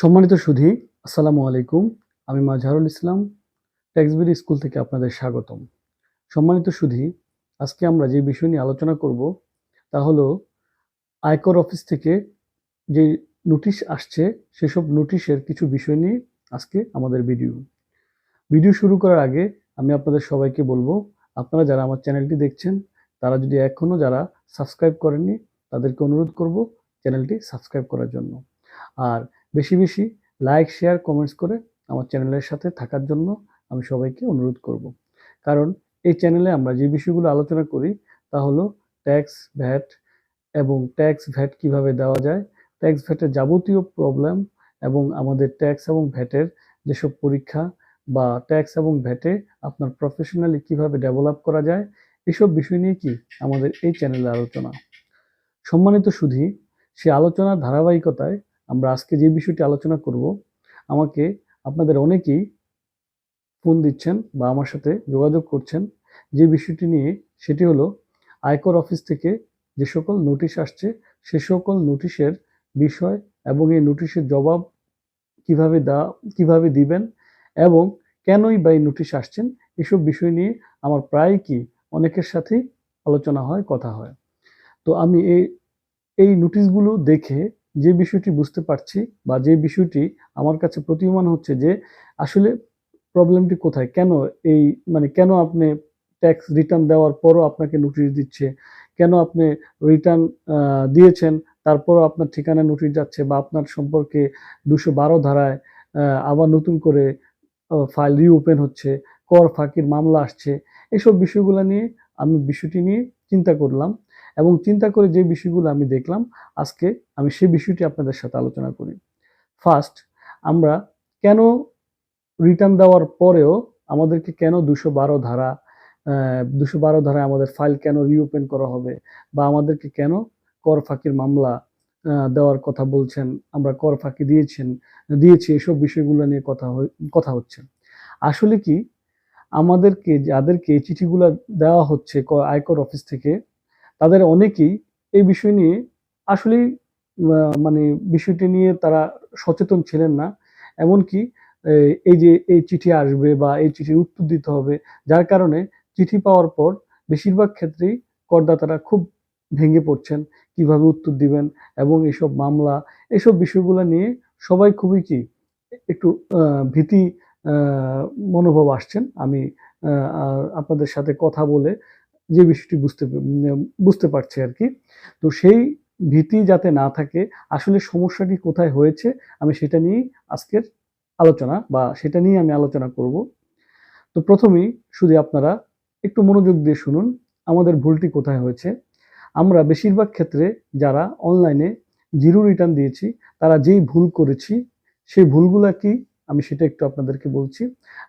সম্মানিত সুধী, আসসালামু আলাইকুম। আমি মাজহারুল ইসলাম ট্যাক্সবিডি স্কুল থেকে আপনাদের স্বাগতম। সম্মানিত সুধী, আজকে আমরা যে বিষয় নিয়ে আলোচনা করব তা হলো আয়কর অফিস থেকে যে নোটিশ আসছে, সেসব নোটিশের কিছু বিষয় নিয়ে আজকে আমাদের ভিডিও। ভিডিও শুরু করার আগে আমি আপনাদের সবাইকে বলব, আপনারা যারা আমার চ্যানেলটি দেখছেন, তারা যদি এখনও যারা সাবস্ক্রাইব করেননি, তাদেরকে অনুরোধ করব চ্যানেলটি সাবস্ক্রাইব করার জন্য। আর বেশি বেশি লাইক শেয়ার কমেন্টস করে আমার চ্যানেলের সাথে থাকার জন্য আমি সবাইকে অনুরোধ করব। কারণ এই চ্যানেলে আমরা যে বিষয়গুলো আলোচনা করি তা হলো ট্যাক্স ভ্যাট এবং ট্যাক্স ভ্যাট কীভাবে দেওয়া যায় ট্যাক্স ভ্যাটের যাবতীয় প্রবলেম এবং আমাদের ট্যাক্স এবং ভ্যাটের যেসব পরীক্ষা বা ট্যাক্স এবং ভ্যাটে আপনার প্রফেশনালি কীভাবে ডেভেলপ করা যায়, এসব বিষয় নিয়ে কি আমাদের এই চ্যানেলে আলোচনা। সম্মানিত সুধী, সে আলোচনার ধারাবাহিকতায় আমরা আজকে যে বিষয়টি আলোচনা করব, আমাকে আপনাদের অনেকেই ফোন দিচ্ছেন বা আমার সাথে যোগাযোগ করছেন। যে বিষয়টি নিয়ে, সেটি হলো আয়কর অফিস থেকে যে সকল নোটিশ আসছে, সে সকল নোটিশের বিষয় এবং এই নোটিশের জবাব কীভাবে দা, কীভাবে দিবেন এবং কেনই বা এই নোটিশ আসছেন, এসব বিষয় নিয়ে আমার প্রায় কি অনেকের সাথেই আলোচনা হয়, কথা হয়। তো আমি এই এই নোটিশগুলো দেখে যে বিষয়টি বুঝতে পারছি বা যে বিষয়টি আমার কাছে প্রতীয়মান হচ্ছে যে আসলে প্রবলেমটি কোথায়? কেন এই মানে কেন আপনি ট্যাক্স রিটার্ন দেওয়ার পরও আপনাকে নোটিশ দিচ্ছে? কেন আপনি রিটার্ন দিয়েছেন, তারপরও আপনার ঠিকানা নোটিশ যাচ্ছে বা আপনার সম্পর্কে দুশো বারো ধারায় আবার নতুন করে ফাইল রিওপেন হচ্ছে, কর ফাঁকির মামলা আসছে? এসব বিষয়গুলো নিয়ে আমি বিষয়টি নিয়ে চিন্তা করলাম। এবং চিন্তা করে যে বিষয়গুলো আমি দেখলাম, আজকে আমি সেই বিষয়টি আপনাদের সাথে আলোচনা করি। ফার্স্ট আমরা কেন রিটার্ন দেওয়ার পরেও আমাদেরকে কেন দুশো বারো ধারা দুশো বারো ধারায় আমাদের ফাইল কেন রিওপেন করা হবে বা আমাদেরকে কেন কর ফাঁকির মামলা দেওয়ার কথা বলছেন, আমরা কর ফাঁকি দিয়েছেন, দিয়েছি, এসব বিষয়গুলো নিয়ে কথা কথা হচ্ছে। আসলে কি? আমাদেরকে, যাদেরকে এই চিঠিগুলো দেওয়া হচ্ছে আয়কর অফিস থেকে তাদের অনেকেই এই বিষয় নিয়ে আসলেই মানে বিষয়টি নিয়ে তারা সচেতন ছিলেন না। এমনকি এই- যে এই চিঠি আসবে বা এই চিঠির উত্তর দিতে হবে, যার কারণে চিঠি পাওয়ার পর বেশিরভাগ ক্ষেত্রেই করদাতারা খুব ভেঙে পড়ছেন, কীভাবে উত্তর দিবেন এবং এসব মামলা, এসব বিষয়গুলো নিয়ে সবাই খুবই কি, একটু ভীতি মনোভাব আসছেন। আমি আপনাদের সাথে কথা বলে যে বিষয়টি বুঝতে বুঝতে পারছি আর কি। তো সেই ভীতি যাতে না থাকে, আসলে সমস্যাটি কোথায় হয়েছে, আমি সেটা নিয়েই আজকের আলোচনা বা সেটা নিয়ে আমি আলোচনা করব। তো প্রথমেই শুধু আপনারা একটু মনোযোগ দিয়ে শুনুন, আমাদের ভুলটি কোথায় হয়েছে। আমরা বেশিরভাগ ক্ষেত্রে যারা অনলাইনে জিরো রিটার্ন দিয়েছি, তারা যেই ভুল করেছি, সেই ভুলগুলা কি, আমি সেটা একটু আপনাদেরকে বলছি।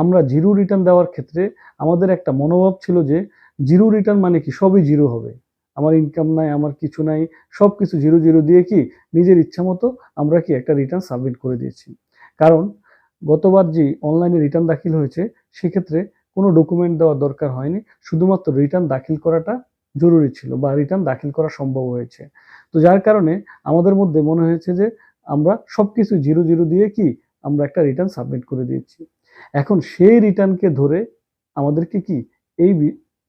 আমরা জিরো রিটার্ন দেওয়ার ক্ষেত্রে আমাদের একটা মনোভাব ছিল যে জিরো রিটার্ন মানে কি? সবই জিরো হবে। আমার ইনকাম নাই, আমার কিছু নাই সব কিছু জিরো জিরো দিয়ে কি? নিজের ইচ্ছা মতো আমরা কি একটা রিটার্ন সাবমিট করে দিয়েছি। কারণ গতবার যে অনলাইনে রিটার্ন দাখিল হয়েছে, সেক্ষেত্রে কোনো ডকুমেন্ট দেওয়ার দরকার হয়নি। শুধুমাত্র রিটার্ন দাখিল করাটা জরুরি ছিল বা রিটার্ন দাখিল করা সম্ভব হয়েছে। তো যার কারণে আমাদের মধ্যে মনে হয়েছে যে আমরা সব কিছু জিরো জিরো দিয়ে কি আমরা একটা রিটার্ন সাবমিট করে দিয়েছি। এখন সেই রিটার্নকে ধরে আমাদেরকে কি এই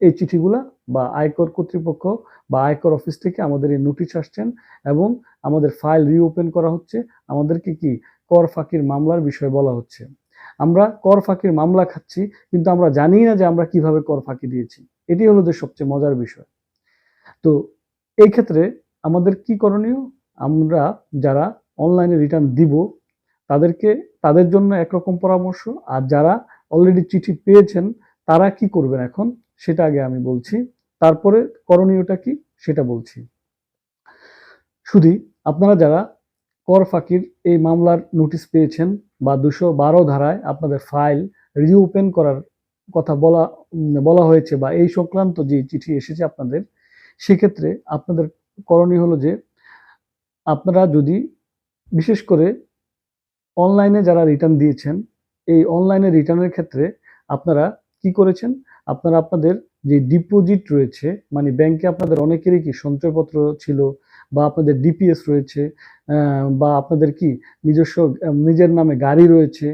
এই চিঠিগুলা বা আয়কর কর্তৃপক্ষ বা আয়কর অফিস থেকে আমাদের এই নোটিশ আসছেন এবং আমাদের ফাইল রিওপেন করা হচ্ছে। আমাদেরকে কি কর ফাঁকির মামলার বিষয় বলা হচ্ছে? আমরা কর ফাঁকির মামলা খাচ্ছি, কিন্তু আমরা জানি না যে আমরা কীভাবে কর ফাঁকি দিয়েছি। এটি হলো যে সবচেয়ে মজার বিষয়। তো এই ক্ষেত্রে আমাদের কি করণীয়? আমরা যারা অনলাইনে রিটার্ন দিব, তাদেরকে, তাদের জন্য একরকম পরামর্শ। আর যারা অলরেডি চিঠি পেয়েছেন, তারা কি করবেন এখন? সেটা আগে আমি বলছি। তারপরে করণীয়টা কি সেটা বলছি। শুধু আপনারা যারা কর ফাঁকির এই মামলার নোটিশ পেয়েছেন বা দুশো বারো ধারায় আপনাদের ফাইল রিওপেন করার কথা বলা বলা হয়েছে বা এই সংক্রান্ত যে চিঠি এসেছে আপনাদের, সেক্ষেত্রে আপনাদের করণীয় হলো যে, আপনারা যদি বিশেষ করে অনলাইনে যারা রিটার্ন দিয়েছেন, এই অনলাইনে রিটার্নের ক্ষেত্রে আপনারা কি করেছেন? আপনারা আপনাদের যে ডিপোজিট রয়েছে মানে ব্যাংকে আপনাদের অনেকেরই কি সঞ্চয়পত্র ছিল বা আপনাদের ডিপিএস রয়েছে বা আপনাদের কি নিজস্ব নিজের নামে গাড়ি রয়েছে,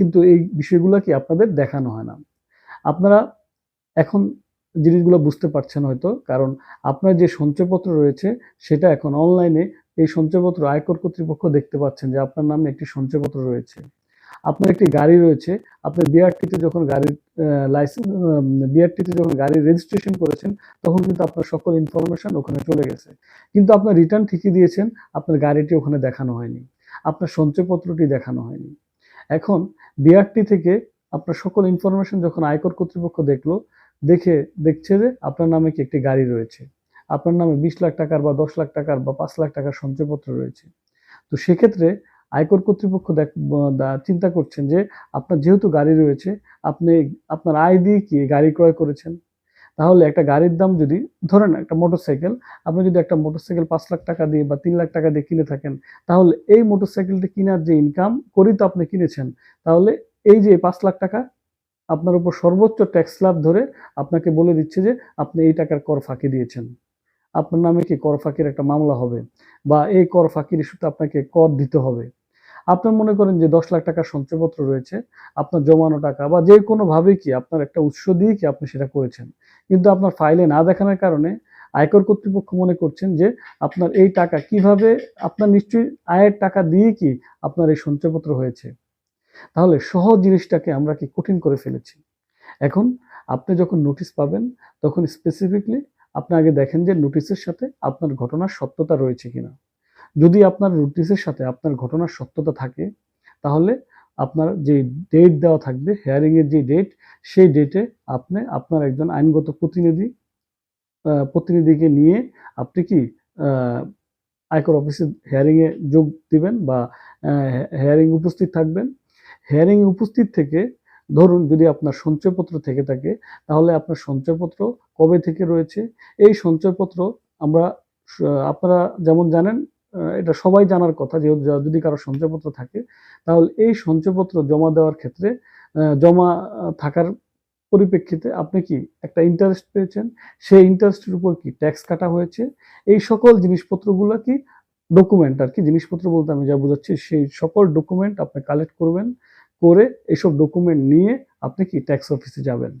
কিন্তু এই বিষয়গুলো কি আপনাদের দেখানো হয় না। আপনারা এখন জিনিসগুলো বুঝতে পারছেন হয়তো, কারণ আপনার যে সঞ্চয়পত্র রয়েছে, সেটা এখন অনলাইনে এই সঞ্চয়পত্র আয়কর কর্তৃপক্ষ দেখতে পাচ্ছেন যে আপনার নামে একটি সঞ্চয়পত্র রয়েছে। আপনার একটি গাড়ি রয়েছে, আপনি বিআরটিতে যখন গাড়ির লাইসেন্স বিআরটিতে যখন গাড়ির রেজিস্ট্রেশন করেছেন, তখন কিন্তু আপনার সকল ইনফরমেশন ওখানে চলে গেছে। কিন্তু আপনার রিটার্ন ঠিকই দিয়েছেন, আপনার গাড়িটি ওখানে দেখানো হয়নি, আপনার সঞ্চয়পত্রটি দেখানো হয়নি। এখন বিআরটি থেকে আপনার সকল ইনফরমেশন যখন আয়কর কর্তৃপক্ষ দেখল, দেখে, দেখছে যে আপনার নামে কি একটি গাড়ি রয়েছে। আপনার নামে বিশ লাখ টাকার বা দশ লাখ টাকার বা পাঁচ লাখ টাকার সঞ্চয়পত্র রয়েছে। তো সেক্ষেত্রে আয়কর কর্তৃপক্ষ দেখ চিন্তা করছেন যে আপনার যেহেতু গাড়ি রয়েছে, আপনি, আপনার আয় দিয়ে কি গাড়ি ক্রয় করেছেন? তাহলে একটা গাড়ির দাম যদি, ধরেন একটা মোটরসাইকেল, আপনি যদি একটা মোটরসাইকেল পাঁচ লাখ টাকা দিয়ে বা তিন লাখ টাকা দিয়ে কিনে থাকেন, তাহলে এই মোটরসাইকেলটি কেনার যে ইনকাম করি তো আপনি কিনেছেন, তাহলে এই যে পাঁচ লাখ টাকা, আপনার উপর সর্বোচ্চ ট্যাক্স স্ল্যাব ধরে আপনাকে বলে দিচ্ছে যে আপনি এই টাকার কর ফাঁকি দিয়েছেন। আপনার নামে কি কর ফাঁকির একটা মামলা হবে? বা এই কর ফাঁকির ইস্যুতে আপনাকে কর দিতে হবে। আপনার মনে করেন যে দশ লাখ টাকার সঞ্চয়পত্র রয়েছে, আপনার জমানো টাকা বা যে কোনোভাবে কি আপনার একটা উৎস দিয়ে কি আপনি সেটা করেছেন। কিন্তু আপনার ফাইলে না দেখানোর কারণে আয়কর কর্তৃপক্ষ মনে করছেন যে আপনার এই টাকা কীভাবে, আপনার নিশ্চয়ই আয়ের টাকা দিয়ে কি আপনার এই সঞ্চয়পত্র হয়েছে। তাহলে সহজ জিনিসটাকে আমরা কি কঠিন করে ফেলেছি? এখন আপনি যখন নোটিশ পাবেন, তখন স্পেসিফিকলি আপনি আগে দেখেন যে নোটিশের সাথে আপনার ঘটনার সত্যতা রয়েছে কিনা। যদি আপনার নোটিশের সাথে আপনার ঘটনার সত্যতা থাকে, তাহলে আপনার যে ডেট দেওয়া থাকবে হেয়ারিং এর যে ডেট সেই ডেটে আপনি আপনার একজন আইনগত প্রতিনিধি প্রতিনিধিকে নিয়ে আপনি কি আয়কর অফিসে হেয়ারিং এ যোগ দিবেন বা হেয়ারিং উপস্থিত থাকবেন? হেয়ারিং উপস্থিত থেকে ধরুন যদি আপনার সঞ্চয়পত্র থেকে থাকে, তাহলে আপনার সঞ্চয়পত্র কবে থেকে রয়েছে? এই সঞ্চয়পত্র আমরা আপনারা যেমন জানেন এটা সবাই জানার কথা যেহেতু যদি কারও সঞ্চয়পত্র থাকে, তাহলে এই সঞ্চয়পত্র জমা দেওয়ার ক্ষেত্রে জমা থাকার পরিপ্রেক্ষিতে আপনি কি একটা ইন্টারেস্ট পেয়েছেন? সেই ইন্টারেস্টের উপর কি ট্যাক্স কাটা হয়েছে? এই সকল জিনিসপত্রগুলো কি ডকুমেন্ট আর কি? জিনিসপত্র বলতে আমি যা বোঝাচ্ছি, সেই সকল ডকুমেন্ট আপনি কালেক্ট করবেন, করে এইসব ডকুমেন্ট নিয়ে আপনি কি ট্যাক্স অফিসে যাবেন?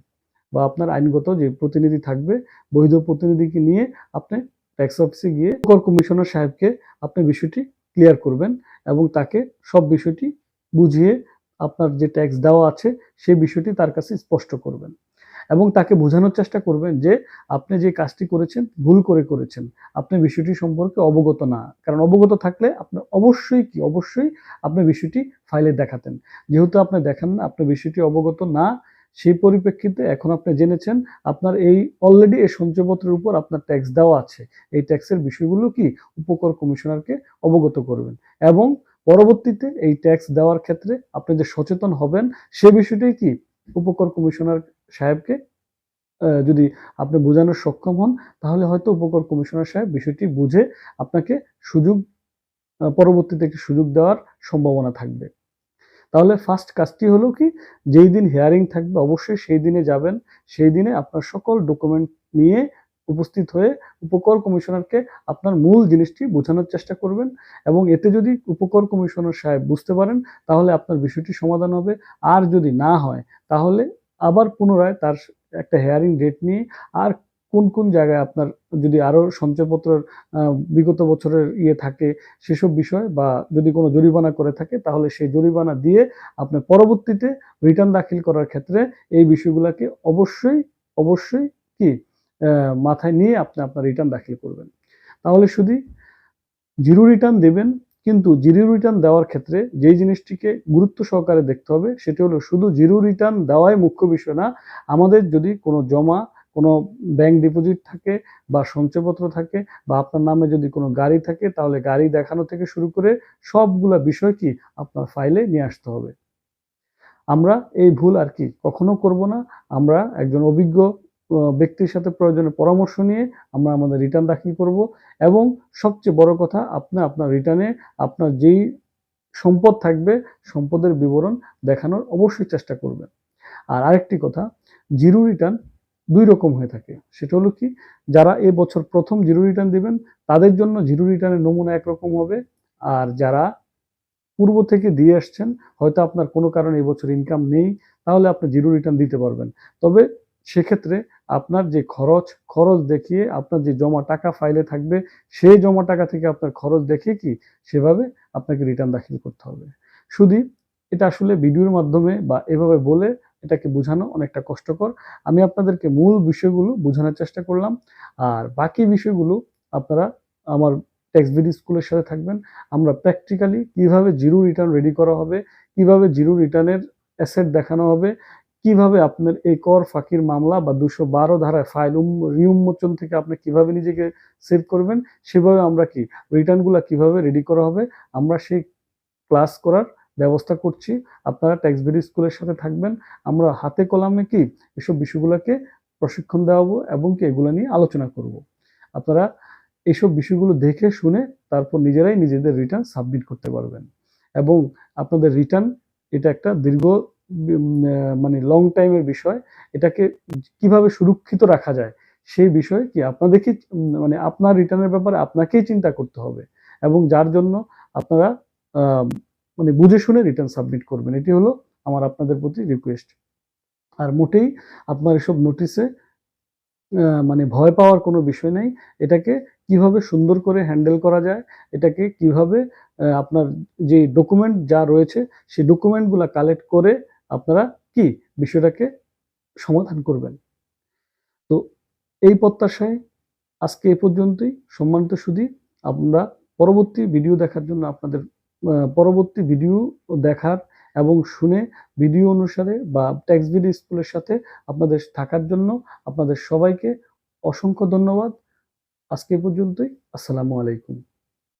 বা আপনার আইনগত যে প্রতিনিধি থাকবে, বৈধ প্রতিনিধিকে নিয়ে আপনি ট্যাক্স অফিসে গিয়ে কর কমিশনার সাহেবকে আপনি বিষয়টি ক্লিয়ার করবেন এবং তাকে সব বিষয়টি বুঝিয়ে আপনার যে ট্যাক্স দেওয়া আছে সেই বিষয়টি তার কাছে স্পষ্ট করবেন। এবং তাকে বোঝানোর চেষ্টা করবেন যে আপনি যে কাজটি করেছেন, ভুল করে করেছেন, আপনি বিষয়টি সম্পর্কে অবগত না। কারণ অবগত থাকলে আপনি অবশ্যই কি? অবশ্যই আপনি বিষয়টি ফাইলে দেখাতেন। যেহেতু আপনি দেখান না, আপনি বিষয়টি অবগত না সেই পরিপ্রেক্ষিতে এখন আপনি জেনেছেন, আপনার এই অলরেডি এই সঞ্চয়পত্রের উপর আপনার ট্যাক্স দেওয়া আছে। এই ট্যাক্সের বিষয়গুলো কি উপকর কমিশনারকে অবগত করবেন? এবং পরবর্তীতে এই ট্যাক্স দেওয়ার ক্ষেত্রে আপনি যে সচেতন হবেন, সে বিষয়টি কি উপকর কমিশনার সাহেবকে যদি আপনি বোঝানোর সক্ষম হন, তাহলে হয়তো উপকর কমিশনার সাহেব বিষয়টি বুঝে আপনাকে সুযোগ পরবর্তীতে একটি সুযোগ দেওয়ার সম্ভাবনা থাকবে। তাহলে ফার্স্ট কাজটি হলো কি, যেই দিন হিয়ারিং থাকবে অবশ্যই সেই দিনে যাবেন, সেই দিনে আপনার সকল ডকুমেন্ট নিয়ে উপস্থিত হয়ে উপকর কমিশনারকে আপনার মূল জিনিসটি বোঝানোর চেষ্টা করবেন এবং এতে যদি উপকর কমিশনার সাহেব বুঝতে পারেন, তাহলে আপনার বিষয়টি সমাধান হবে। আর যদি না হয়, তাহলে আবার পুনরায় তার একটা হেয়ারিং ডেট নিয়ে আর কোন কোন জায়গায় আপনার যদি আরও সঞ্চয়পত্রের বিগত বছরের ইয়ে থাকে সেসব বিষয় বা যদি কোনো জরিমানা করে থাকে, তাহলে সেই জরিমানা দিয়ে আপনি পরবর্তীতে রিটার্ন দাখিল করার ক্ষেত্রে এই বিষয়গুলোকে অবশ্যই অবশ্যই কি মাথায় নিয়ে আপনি আপনার রিটার্ন দাখিল করবেন। তাহলে শুধু জিরো রিটার্ন দেবেন, কিন্তু জিরো রিটার্ন দেওয়ার ক্ষেত্রে যেই জিনিসটিকে গুরুত্ব সহকারে দেখতে হবে, সেটি হলো শুধু জিরো রিটার্ন দেওয়াই মুখ্য বিষয় না, আমাদের যদি কোনো জমা কোনো ব্যাংক ডিপোজিট থাকে বা সঞ্চয়পত্র থাকে বা আপনার নামে যদি কোনো গাড়ি থাকে, তাহলে গাড়ি দেখানো থেকে শুরু করে সবগুলা বিষয় কি আপনার ফাইলে নিয়ে আসতে হবে। আমরা এই ভুল আর কি কখনো করব না। আমরা একজন অভিজ্ঞ ব্যক্তির সাথে প্রয়োজনে পরামর্শ নিয়ে আমরা আমাদের রিটার্ন দাখিল করব এবং সবচেয়ে বড় কথা, আপনি আপনার রিটার্নে আপনার যেই সম্পদ থাকবে, সম্পদের বিবরণ দেখানোর অবশ্যই চেষ্টা করবেন। আর আরেকটি কথা, জিরো রিটার্ন দুই রকম হয়ে থাকে। সেটা হলো কি, যারা এ বছর প্রথম জিরো রিটার্ন দিবেন, তাদের জন্য জিরো রিটার্নের নমুনা একরকম হবে। আর যারা পূর্ব থেকে দিয়ে আসছেন, হয়তো আপনার কোনো কারণে এবছর ইনকাম নেই, তাহলে আপনি জিরো রিটার্ন দিতে পারবেন। তবে সেক্ষেত্রে আপনার যে খরচ খরচ দেখিয়ে আপনার যে জমা টাকা ফাইলে থাকবে সেই জমা টাকা থেকে আপনার খরচ দেখিয়ে কি, সেভাবে আপনাকে রিটার্ন দাখিল করতে হবে। শুধু এটা আসলে ভিডিওর মাধ্যমে বা এভাবে বলে এটাকে বোঝানো অনেকটা কষ্টকর। আমি আপনাদেরকে মূল বিষয়গুলো বোঝানোর চেষ্টা করলাম। আর বাকি বিষয়গুলো আপনারা আমার টেক্সট ভিডি স্কুলের সাথে থাকবেন। আমরা প্র্যাকটিক্যালি কীভাবে জিরো রিটার্ন রেডি করা হবে, কীভাবে জিরো রিটার্নের অ্যাসেট দেখানো হবে, কীভাবে আপনার এই কর ফাঁকির মামলা বা দুশো বারো ধারায় ফাইল রিউন্মোচন থেকে আপনি কীভাবে নিজেকে সেভ করবেন, সেভাবে আমরা কি রিটার্নগুলো কীভাবে রেডি করা হবে, আমরা সেই ক্লাস করার ব্যবস্থা করছি। আপনারা ট্যাক্সবেরি স্কুলের সাথে থাকবেন। আমরা হাতে কলামে কি এসব বিষয়গুলোকে প্রশিক্ষণ দেওয়াবো এবং কি এগুলো নিয়ে আলোচনা করব। আপনারা এইসব বিষয়গুলো দেখে শুনে তারপর নিজেরাই নিজেদের রিটার্ন সাবমিট করতে পারবেন। এবং আপনাদের রিটার্ন এটা একটা দীর্ঘ মানে লং টাইমের বিষয়। এটাকে কীভাবে সুরক্ষিত রাখা যায় সেই বিষয়ে কি আপনাদেরকে মানে আপনার রিটার্নের ব্যাপারে আপনাকেই চিন্তা করতে হবে। এবং যার জন্য আপনারা মানে বুঝে শুনে রিটার্ন সাবমিট করবেন। এটি হলো আমার আপনাদের প্রতি রিকোয়েস্ট আর মোটেই আপনার এসব নোটিশে মানে ভয় পাওয়ার কোনো বিষয় নেই। এটাকে কীভাবে সুন্দর করে হ্যান্ডেল করা যায়, এটাকে কীভাবে আপনার যে ডকুমেন্ট যা রয়েছে, সেই ডকুমেন্টগুলো কালেক্ট করে আপনারা কি বিষয়টাকে সমাধান করবেন। তো এই প্রত্যাশায় আজকে এ পর্যন্তই। সম্মানিত সুধী আমরা পরবর্তী ভিডিও দেখার জন্য আপনাদের পরবর্তী ভিডিও দেখার এবং শুনে ভিডিও অনুসারে বা ট্যাক্স ভিডিও স্কুলের সাথে আপনাদের থাকার জন্য আপনাদের সবাইকে অসংখ্য ধন্যবাদ। আজকে পর্যন্তই। আসসালামু আলাইকুম।